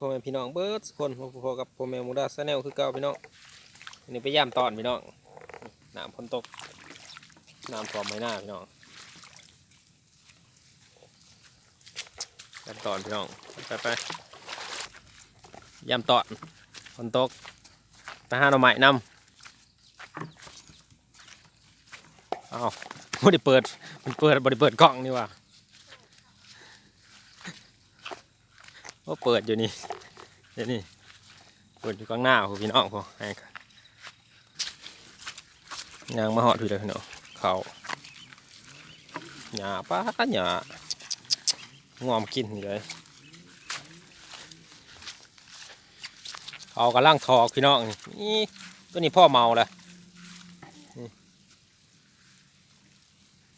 พ่อแม่พี่น้องเบิร์ดคนพอกับพ่อแม่มูดาสแนลคือเก่าพี่น้องอันนี้ไปย่ามตอนพี่น้องน้ำฝนตกน้ำท่วมไม่น่าพี่น้องย่ามตอนพี่น้องไปไปย่ามตอนฝนตกไปหาหน่อไม้นำอ้าวไม่ได้เปิดมันเปิดบริเปิดกล้องนี่ห ว่าเปิดอยู่นี่เดี๋ยวนี่เปิดอยู่ข้างหน้าพี่น้องพวกให้ยางมาหอดพี่เลยพี่น้องเขาหยาป้าหยางอมกินเลยเขากำลังทอกพี่น้องนี่ตัวนี้พ่อเมาเลย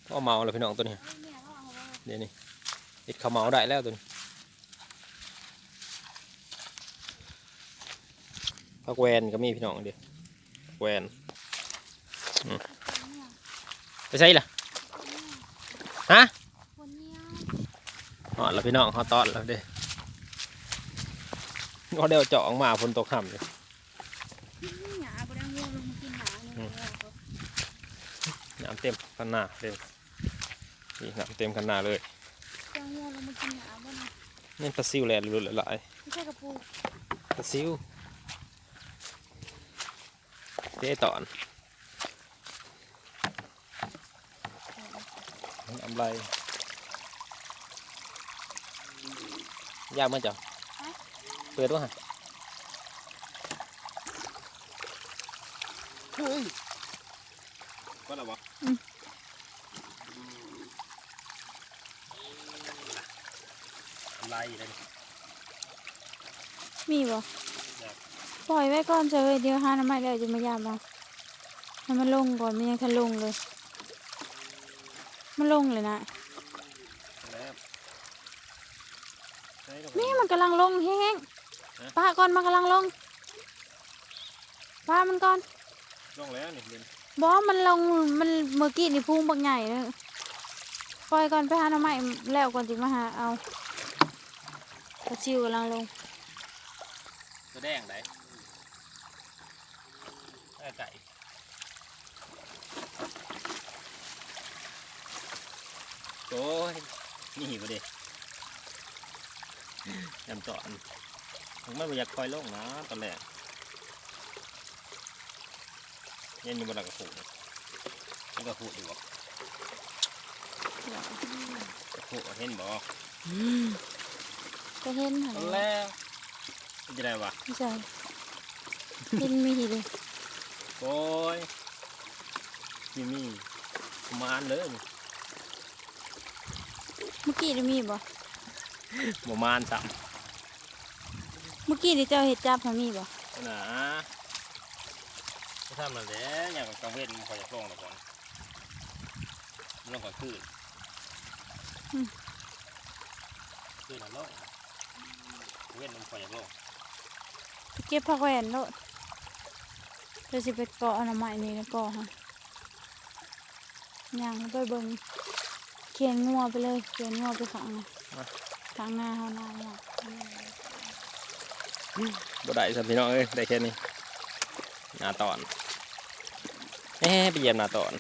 พ่อเมาเลยพี่น้องตัวนี้เดี๋ยวนี้ติดเขาเมาได้แล้วตัวนี้ พักแวนก็มีพี่น้องเดียวแวนอืมไปใช่ล่ะฮะคนเนี้ยหอดแล้วพี่น้องเขาตอดแล้วเด้เขาเดี๋ยวเจาะออกมาฝนตกห่ำเลยหยาบ่ได้ง่วงลงมากินหมาเนี่ยน้ำเต็มคันหน้าเลยนี่น้ำเต็มคันหน้าเลยจะง่วงลงมากินหมาบ่นะนี่ปลาซิวแลนด์รุนหลายไม่ใช่กระปูปลาซิว เจ๊ตอนน้ำไรยากมั้ยจ๊ะเปิดวะเฮ้ยก็แล้ววะไล่เลยมีบ่ ปล่อยไว้ก่อนเฉยเดี๋ยวหาน้ำไม้แล้วจะมายามเอาให้มันลงก่อนมันยังทันลงเลย มันลงเลยนะนี่มันกำลังลงแห้งๆป้าก่อนมันกำลังลงป้ามันก่อนลงแล้วนี่เรียนบอมันลงมันเมื่อกี้นี่พุ่งบักใหญ่เลยปล่อยก่อนไปหาหน้ำไม้แล้วก่อนจิมาหาเอากระชิวกำลังลงตัวแดงไหน ไก่โอ้ยนี่หิวดิยำจอนผมไม่อยากคอยลงนะตอนแรกเย็นอยู่บนหลังกระผูนี่กระผูดีวะกระผูเห็นบ่ก็เห็นหันตอนแล้วจะได้วะไม่ใช่เห็นมีทีเลย โอ้ยจิมี่ประมาณเลยเมื่อกี้นี่มีบ่ประมาณสามเมื่อกี้นี่เจ้าเห็ดจับมันมีบ่นะไม่ทำอะไรเลยอย่างกับกังเวทมันคอยจะลงแล้วก่อนลงก่อนคืนคืนน่ะลงเวทมันคอยจะลงไปเก็บผักแหวนโลด เดี๋ยวสิไปเกาะเอาหน่อไม้นี่นะเกาะฮะย่างไปเบิ่งเขียนงัวไปเลยเขียนงัวไปขังน่ะขังหน้าเฮาหน้าเนี่ยบ่ได้สัมพี่น้องเอ้ยได้แค่นี้หนาตอนเอ๊ะไปเยี่ยมหนาตอน